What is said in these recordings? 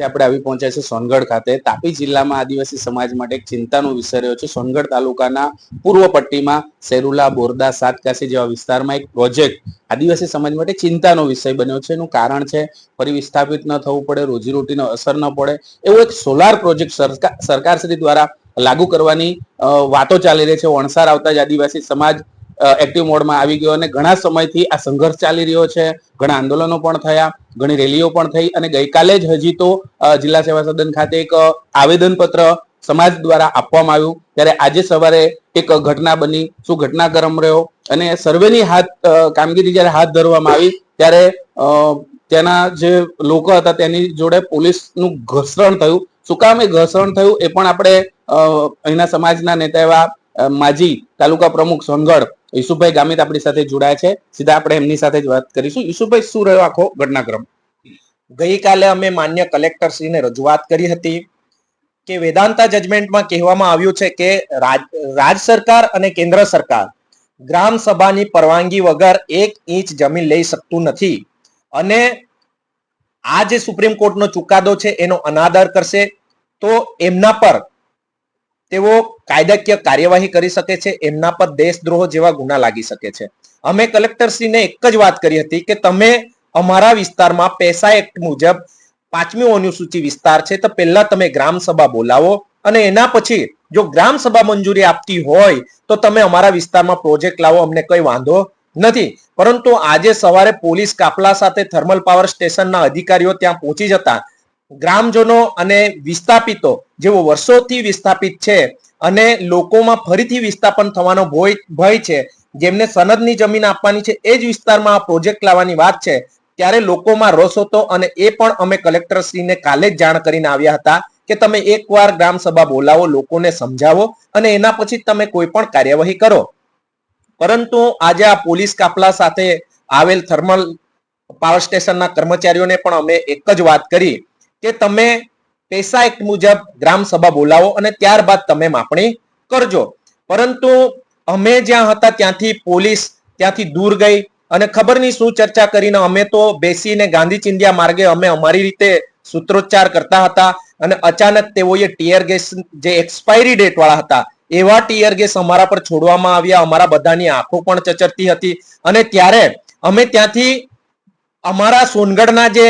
આપણે આવી પહોંચ્યા છે સોનગઢ ખાતે. તાપી જિલ્લામાં આદિવાસી સમાજ માટે એક ચિંતાનો વિષય રહ્યો છે. સોનગઢ તાલુકાના પૂર્વ પટ્ટીમાં સેરુલા, બોરદા, સાતકાસી જેવા વિસ્તારમાં એક પ્રોજેક્ટ આદિવાસી સમાજ માટે ચિંતાનો વિષય બન્યો છે. એનું કારણ છે, ફરી વિસ્થાપિત ન થવું પડે, રોજીરોટીનો અસર ન પડે, એવો એક સોલાર પ્રોજેક્ટ સરકાર સરકારશ્રી દ્વારા લાગુ કરવાની વાતો ચાલી રહી છે. વણસાર આવતા જ આદિવાસી સમાજ એક્ટિવ મોડમાં આવી ગયો અને ઘણા સમયથી આ સંઘર્ષ ચાલી રહ્યો છે. ઘણા આંદોલનો પણ થયા, ઘણી રેલીઓ પણ થઈ અને ગઈકાલે જ હજી તો જિલ્લા સેવા સદન ખાતે એક આવેદનપત્ર સમાજ દ્વારા આપવામાં આવ્યું. ત્યારે આજે સવારે એક ઘટના બની. શું ઘટનાક્રમ રહ્યો? અને સર્વેની હાથ કામગીરી જ્યારે હાથ ધરવામાં આવી, ત્યારે તેના જે લોકો હતા તેની જોડે પોલીસનું ઘર્ષણ થયું. શું કામ એ ઘર્ષણ થયું એ પણ આપણે અહીંના સમાજના નેતા એવા માજી તાલુકા પ્રમુખ સોનગઢ ઈસુભાઈ ગામિત આપણી સાથે જોડાયા છે. સીધા આપણે એમની સાથે જ વાત કરીશું. ઈસુભાઈ શું રહ્યો આખો ઘટનાક્રમ? ગઈકાલે અમે માન્ય કલેક્ટરશ્રીને રજૂઆત કરી હતી કે વેદાંતા જજમેન્ટમાં કહેવામાં આવ્યું છે કે રાજ સરકાર અને કેન્દ્ર સરકાર ગ્રામ સભાની પરવાનગી વગર એક ઇંચ જમીન લઈ શકતું નથી અને આ જે સુપ્રીમ કોર્ટનો ચુકાદો છે એનો અનાદર કરશે, તો એમના પર તેઓ કાયદાકીય કાર્યવાહી કરી શકે છે, એમના પર દેશદ્રોહ જેવા ગુના લાગી શકે છે. અમે કલેક્ટરશ્રીને એક જ વાત કરી હતી કે તમે અમારા વિસ્તારમાં પેસા એક્ટ મુજબ પાંચમી અનુસૂચિ વિસ્તાર છે, તો પહેલા તમે ગ્રામ સભા બોલાવો અને એના પછી જો ગ્રામ સભા મંજૂરી આપતી હોય, તો તમે અમારા વિસ્તારમાં પ્રોજેક્ટ લાવો, અમને કઈ વાંધો નથી. પરંતુ આજે સવારે પોલીસ કાફલા સાથે થર્મલ પાવર સ્ટેશનના અધિકારીઓ ત્યાં પહોંચી જતા ગ્રામજનો અને વિસ્થાપિતો જેઓ વર્ષોથી વિસ્થાપિત છે અને લોકોમાં ફરીથી વિસ્થાપન થવાનો ભય ભય છે, જેમને સનદની જમીન આપવાની છે, એ જ વિસ્તારમાં આ પ્રોજેક્ટ લાવવાની વાત છે. ત્યારે લોકોમાં રોષ હતો અને એ પણ અમે કલેક્ટરશ્રીને કાલે જ જાણ કરીને આવ્યા હતા કે તમે એકવાર ગ્રામ સભા બોલાવો, લોકોને સમજાવો અને એના પછી તમે કોઈ પણ કાર્યવાહી કરો. પરંતુ આજે આ પોલીસ કાફલા સાથે આવેલ થર્મલ પાવર સ્ટેશનના કર્મચારીઓને પણ અમે એક જ વાત કરી. કે તમે પૈસા એક્ટ મુજબ ગ્રામ સભા બોલાવો અને ત્યારબાદ તમે માપણી કરજો. પરંતુ અમે જ્યાં હતા ત્યાંથી પોલીસ ત્યાંથી દૂર ગઈ અને ખબર નહીં શું ચર્ચા કરીને અમે તો બેસીને ગાંધી ચિંધિયા માર્ગે અમે અમારી રીતે સૂત્રોચ્ચાર કરતા હતા અને અચાનક તેઓએ ટીયર ગેસ જે એક્સપાયરી ડેટ વાળા હતા એવા ટીયર ગેસ અમારા પર છોડવામાં આવ્યા, અમારા બધાની આંખો પણ ચચરતી હતી અને ત્યારે અમે ત્યાંથી અમારા સોનગઢના જે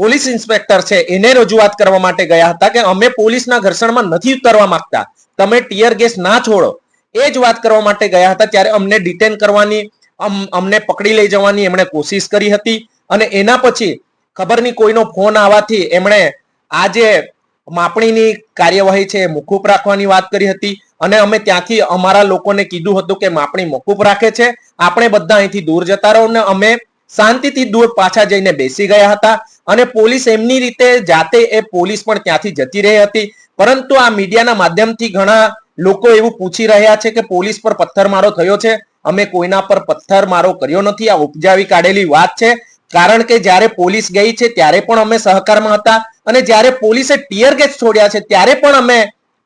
પોલીસ ઇન્સ્પેક્ટર છે, એને રજૂઆત કરવા માટે ગયા હતા કે અમે પોલીસના ઘર્ષણમાં નથી ઉતરવા માંગતા. તમે ટીયર ગેસ ના છોડો. એ જ વાત કરવા માટે ગયા હતા ત્યારે અમને ડિટેન કરવાની, અમ- અમને પકડી લઈ જવાની એમણે કોશિશ કરી હતી અને એના પછી ખબર નહીં કોઈનો ફોન આવવાથી એમણે આ જે માપણીની કાર્યવાહી છે મોકૂફ રાખવાની વાત કરી હતી અને અમે ત્યાંથી અમારા લોકોને કીધું હતું કે માપણી મોકૂફ રાખે છે. આપણે બધા અહીંથી દૂર જતા રહો ને અમે શાંતિથી દૂર પાછા જઈને બેસી ગયા હતા. અને પોલીસ એમની રીતે જાતે એ પોલીસ પણ ત્યાંથી જતી રહી હતી. પરંતુ આ મીડિયાના માધ્યમથી ઘણા લોકો એવું પૂછી રહ્યા છે કે પોલીસ પર પથ્થરમારો થયો છે. અમે કોઈના પર પથ્થરમારો કર્યો નથી. આ ઉપજાવી કાઢેલી વાત છે. કારણ કે જ્યારે પોલીસ ગઈ છે ત્યારે પણ અમે સહકારમાં હતા અને જ્યારે પોલીસે ટીયર ગેસ છોડ્યા છે ત્યારે પણ અમે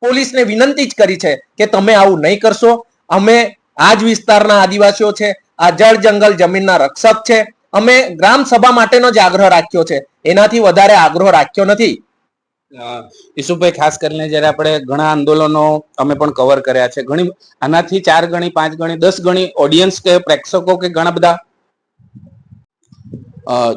પોલીસને વિનંતી જ કરી છે કે તમે આવું નહીં કરશો. અમે આ જ વિસ્તારના આદિવાસીઓ છે. આ જળ જંગલ જમીનના રક્ષક છે. અમે ગ્રામ સભા માટેનો જ આગ્રહ રાખ્યો છે. એનાથી વધારે આગ્રહ રાખ્યો નથી. ઈસુભાઈ, ખાસ કરીને જ્યારે આપણે ઘણા આંદોલનો અમે પણ કવર કર્યા છે. ઘણી, આનાથી ચાર ગણી, પાંચ ગણી, દસ ગણી ઓડિયન્સ કે પ્રેક્ષકો કે ઘણા બધા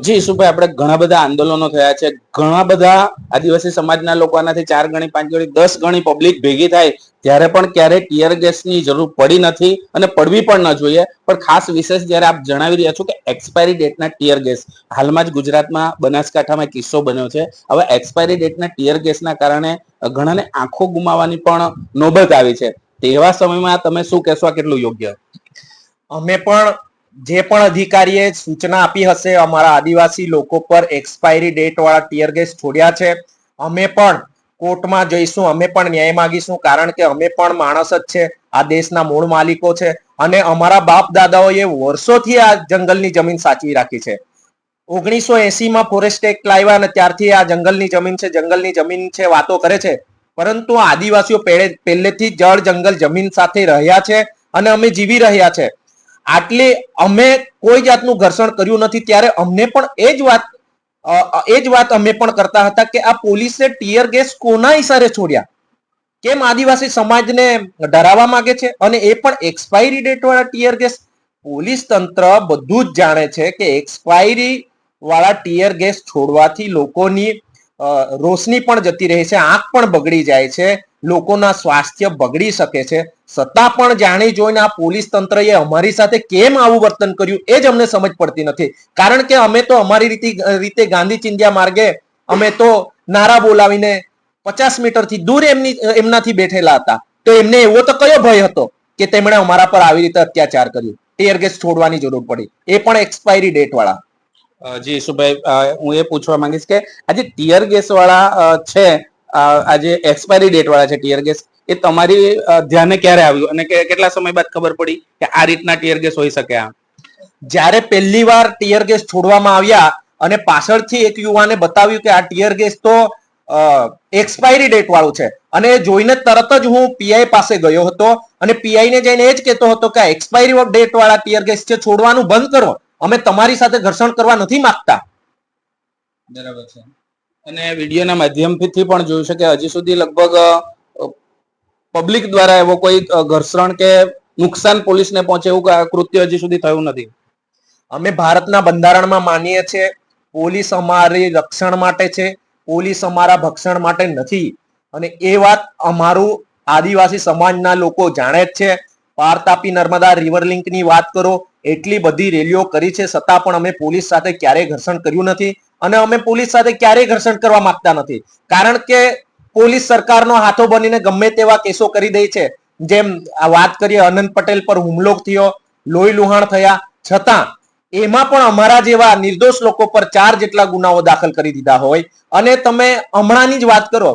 જી ઈશુભાઈ આપણે ઘણા બધા આંદોલનો થયા છે. ઘણા બધા આદિવાસી સમાજના લોકો આનાથી ચાર ગણી, પાંચ ગણી, દસ ગણી પબ્લિક ભેગી થાય ત્યારે પણ ક્યારેય ટીયર ગેસની જરૂર પડી નથી અને પડવી પણ ન જોઈએ. પણ ખાસ વિશેષ જ્યારે આપ જણાવી રહ્યા છો કે એક્સપાયરી ડેટના ટીયર ગેસ હાલમાં જ ગુજરાતમાં બનાસકાંઠામાં કિસ્સો બન્યો છે. હવે એક્સપાયરી ડેટના ટીયર ગેસના કારણે ઘણાને આંખો ગુમાવવાની પણ નોબત આવી છે. તેવા સમયમાં તમે શું કહેશો? કેટલું યોગ્ય? અમે પણ જે પણ અધિકારીએ સૂચના આપી હશે, અમારા આદિવાસી લોકો પર એક્સપાયરી ડેટ વાળા ટીયર ગેસ છોડ્યા છે. અમે પણ કોર્ટમાં જઈશું, અમે પણ ન્યાય માંગીશું, કારણ કે અમે પણ માણસ જ છે. આ દેશના મૂળ માલિકો છે. અને અમારા બાપ દાદાઓએ વર્ષોથી આ જંગલની જમીન સાચવી રાખી છે. ઓગણીસો એસી માં ફોરેસ્ટ એક્ટ લાવ્યા અને ત્યારથી આ જંગલની જમીન છે, જંગલની જમીન છે વાતો કરે છે. પરંતુ આદિવાસીઓ પહેલેથી જળ જંગલ જમીન સાથે રહ્યા છે અને અમે જીવી રહ્યા છે. આટલી અમે કોઈ જાતનું ઘર્ષણ કર્યું નથી, ત્યારે અમને પણ એ જ વાત એ જ વાત અમે પણ કરતા હતા કે આ પોલીસે ટીયર ગેસ કોના ઈશારે છોડ્યા? કેમ આદિવાસી સમાજને ડરાવવા માંગે છે? અને એ પણ એક્સપાયરી ડેટ વાળા ટીયર ગેસ? પોલીસ તંત્ર બધું જ જાણે છે કે એક્સપાયરી વાળા ટીયર ગેસ છોડવાથી લોકોની રોશની પણ જતી રહે છે, આંખ પણ બગડી જાય છે. લોકોના સ્વાસ્થ્ય બગડી શકે છે. છતાં પણ જાણી જોઈને આ પોલીસ તંત્રએ અમારી સાથે કેમ આવું વર્તન કર્યું એ જ અમને સમજ પડતી નથી. કારણ કે અમે તો અમારી રીતે રીતે ગાંધી ચિંધ્યા માર્ગે અમે તો નારા બોલાવીને પચાસ મીટરથી દૂર એમની, એમનાથી બેઠેલા હતા. તો એમને એવો તો કયો ભય હતો કે તેમણે અમારા પર આવી રીતે અત્યાચાર કર્યો? ટીયર ગેસ છોડવાની જરૂર પડી. એ પણ એક્સપાયરી ડેટ વાળા. જી ઈશુભાઈ હું એ પૂછવા માંગીશ કે આજે ટીયર ગેસ વાળા છે આજે એક્સપાયરી ડેટ વાળા છે ટીયર ગેસ એ તમારી ધ્યાને ક્યારે આવ્યું? અને કેટલા સમય બાદ ખબર પડી કે આ રીતના ટીયર ગેસ હોઈ શકે આમ? જ્યારે પહેલી વાર ટીયર ગેસ છોડવામાં આવ્યા અને પાછળથી એક યુવાને બતાવ્યું કે આ ટીયર ગેસ તો એક્સપાયરી ડેટ વાળું છે. અને જોઈને તરત જ હું પીઆઈ પાસે ગયો હતો અને પીઆઈ ને જઈને એ જ કહેતો હતો કે એક્સપાયરી ડેટ વાળા ટીયર ગેસ છે, છોડવાનું બંધ કરો. અમે તમારી સાથે ઘર્ષણ કરવા નથી માંગતા. બરાબર છે. અને વિડીયોના માધ્યમથી પણ જોયું છે કે હજી સુધી લગભગ પબ્લિક દ્વારા એવો કોઈ ઘર્ષણ કે નુકસાન પોલીસને પહોંચે એવું કૃત્ય હજી સુધી થયું નથી. અમે ભારતના બંધારણમાં માનીએ છીએ, પોલીસ અમારી રક્ષણ માટે છે, પોલીસ અમારા ભક્ષણ માટે નથી. અને એ વાત અમારું આદિવાસી સમાજના લોકો જાણે જ છે. પાર તાપી નર્મદા રિવર લિંકની વાત કરો, એટલી બધી રેલીઓ કરી છે, છતાં પણ અમે પોલીસ સાથે ક્યારેય ઘર્ષણ કર્યું નથી. અને અમે પોલીસ સાથે ક્યારેય ઘર્ષણ કરવા માંગતા નથી. કારણ કે પોલીસ સરકારનો હાથો બનીને ગમે તેવા કેસો કરી દે છે. જેમ વાત કરીએ, અનંત પટેલ પર હુમલો થયો, લોહી લુહાણ થયા. છતાં એમાં પણ અમારા જેવા નિર્દોષ લોકો પર ચાર જેટલા ગુનાઓ દાખલ કરી દીધા હોય. અને તમે હમણાંની જ વાત કરો,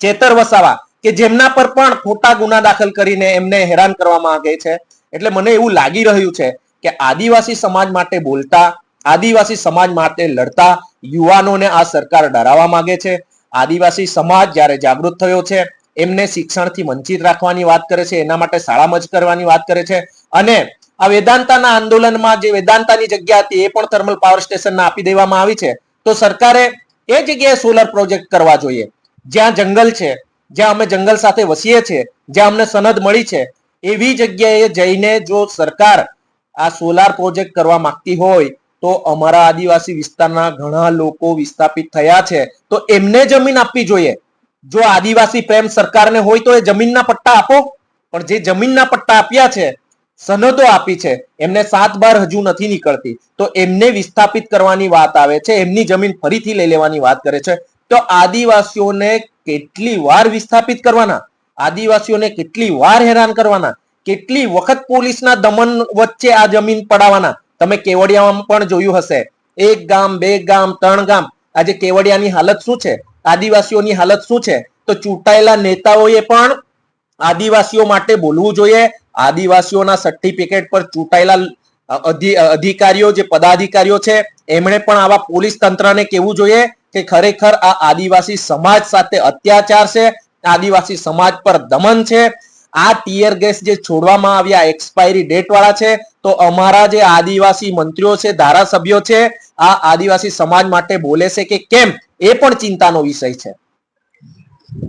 ચેતર વસાવા, કે જેમના પર પણ ખોટા ગુના દાખલ કરીને એમને હેરાન કરવામાં આવે છે. એટલે મને એવું લાગી રહ્યું છે કે આદિવાસી સમાજ માટે બોલતા આદિવાસી સમાજ માટે લડતા યુવાનોને આ સરકાર ડરાવવા માંગે છે. આદિવાસી સમાજ જ્યારે જાગૃત થયો છે, એમને શિક્ષણથી વંચિત રાખવાની વાત કરે છે, એના માટે શાળા મજ કરવાની વાત કરે છે અને આ વેદાંતાના આંદોલનમાં જે વેદાંતાની જગ્યા હતી, એ પણ થર્મલ પાવર સ્ટેશનને આપી દેવામાં આવી છે. તો સરકારે એ જગ્યાએ સોલર પ્રોજેક્ટ કરવા જોઈએ. જ્યાં જંગલ છે, જ્યાં અમે જંગલ સાથે વસીએ છીએ, જ્યાં અમને સનદ મળી છે, એવી જગ્યાએ જઈને જો સરકાર આ સોલાર પ્રોજેક્ટ કરવા માંગતી હોય તો અમારા આદિવાસી વિસ્તારના ઘણા લોકો વિસ્થાપિત થયા છે. તો એમને જમીન આપવી જોઈએ. જો આદિવાસી પ્રેમ સરકારને હોય તો એ જમીનના પટ્ટા આપો. પણ જે જમીનના પટ્ટા આપ્યા છે, સનદો આપી છે, એમને સાત બાર હજુ નથી નીકળતી. તો એમને વિસ્થાપિત કરવાની વાત આવે છે, એમની જમીન ફરીથી લઈ લેવાની વાત કરે છે. તો આદિવાસીઓને કેટલી વાર વિસ્થાપિત કરવાના? આદિવાસીઓને કેટલી વાર હેરાન કરવાના? કેટલી વખત પોલીસના દમન વચ્ચે આ જમીન પડાવવાના? તમે કેવડિયામાં પણ જોયું હશે. એક ગામ, બે ગામ, ત્રણ ગામ. આજે કેવડિયાની હાલત શું છે? આદિવાસીઓની હાલત શું છે? તો ચૂંટાયેલા નેતાઓએ પણ આદિવાસીઓ માટે બોલવું જોઈએ. આદિવાસીઓના સર્ટિફિકેટ પર ચૂંટાયેલા અધિ- અધિકારીઓ જે પદાધિકારીઓ છે, એમણે પણ આવા પોલીસ તંત્રને કહેવું જોઈએ કે ખરેખર આ આદિવાસી સમાજ સાથે અત્યાચાર છે. આદિવાસી સમાજ પર દમન છે. આ ટીયર ગેસ જે છોડવામાં આવ્યા એક્સપાયરી ડેટ વાળા છે, તો અમારા જે આદિવાસી મંત્રીઓ છે, ધારાસભ્યો છે, આ આદિવાસી સમાજ માટે બોલે છે કે કેમ? એ પણ ચિંતાનો વિષય છે.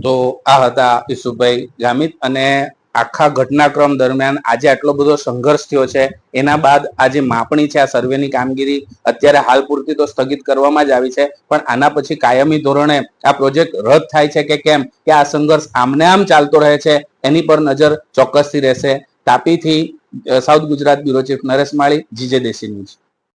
તો આ હતા ઈસુભાઈ ગામિત અને આખા ઘટનાક્રમ દરમિયાન આજે આટલો બધો સંઘર્ષ થયો છે, એના બાદ આ જે માપણી છે આ સર્વેની કામગીરી અત્યારે હાલ પૂરતી તો સ્થગિત કરવામાં જ આવી છે, પણ આના પછી કાયમી ધોરણે આ પ્રોજેક્ટ રદ થાય છે કે કેમ, કે આ સંઘર્ષ આમને આમ ચાલતો રહે છે, એની પર નજર ચોક્કસથી રહેશે. તાપીથી south Gujarat bureau chief Naresh Mali, GJ Deshi news.